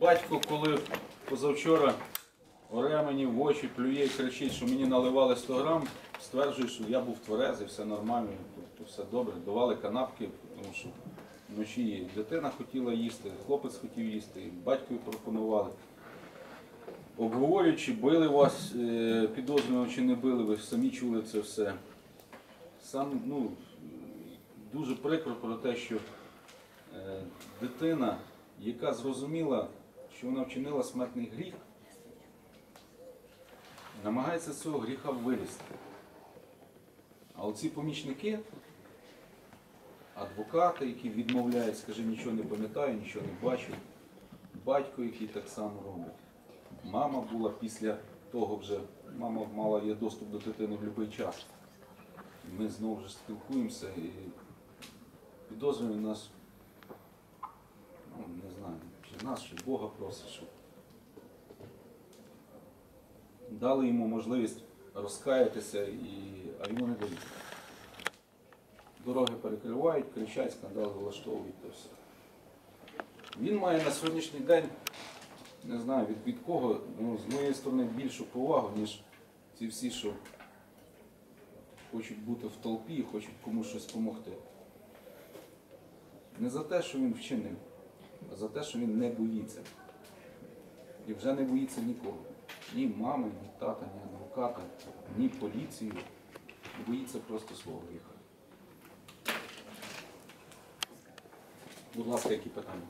Батько, коли позавчора оре мені в очі плює і кричить, що мені наливали 100 грам, стверджує, що я був тверезий, все нормально, тобто все добре. Давали канапки, тому що вночі дитина хотіла їсти, хлопець хотів їсти, і батькові пропонували. Обговорюючи, били вас, е, підозрювано чи не били, ви самі чули це все. Сам, ну, дуже прикро про те, що е, дитина, яка зрозуміла, що вона вчинила смертний гріх, намагається з цього гріха вилізти. А оці помічники, адвокати, які відмовляють, скажи, нічого не пам'ятаю, нічого не бачу, батько, який так само робить. Мама була після того вже, мама мала є доступ до дитини в будь-який час. Ми знову ж спілкуємося і підозрюємо нас, ну, не знаю, чи нас, чи Бога просить, щоб дали йому можливість розкаятися, і, а йому не дають. Дороги перекривають, кричать, скандал влаштовують та все. Він має на сьогоднішній день, не знаю від, від кого, ну, з моєї сторони більшу повагу, ніж ці всі, що хочуть бути в толпі хочуть комусь щось допомогти. Не за те, що він вчинив, за те, що він не боїться. І вже не боїться нікого. Ні мами, ні тата, ні адвоката, ні поліції. Боїться просто свого гріха. Будь ласка, які питання?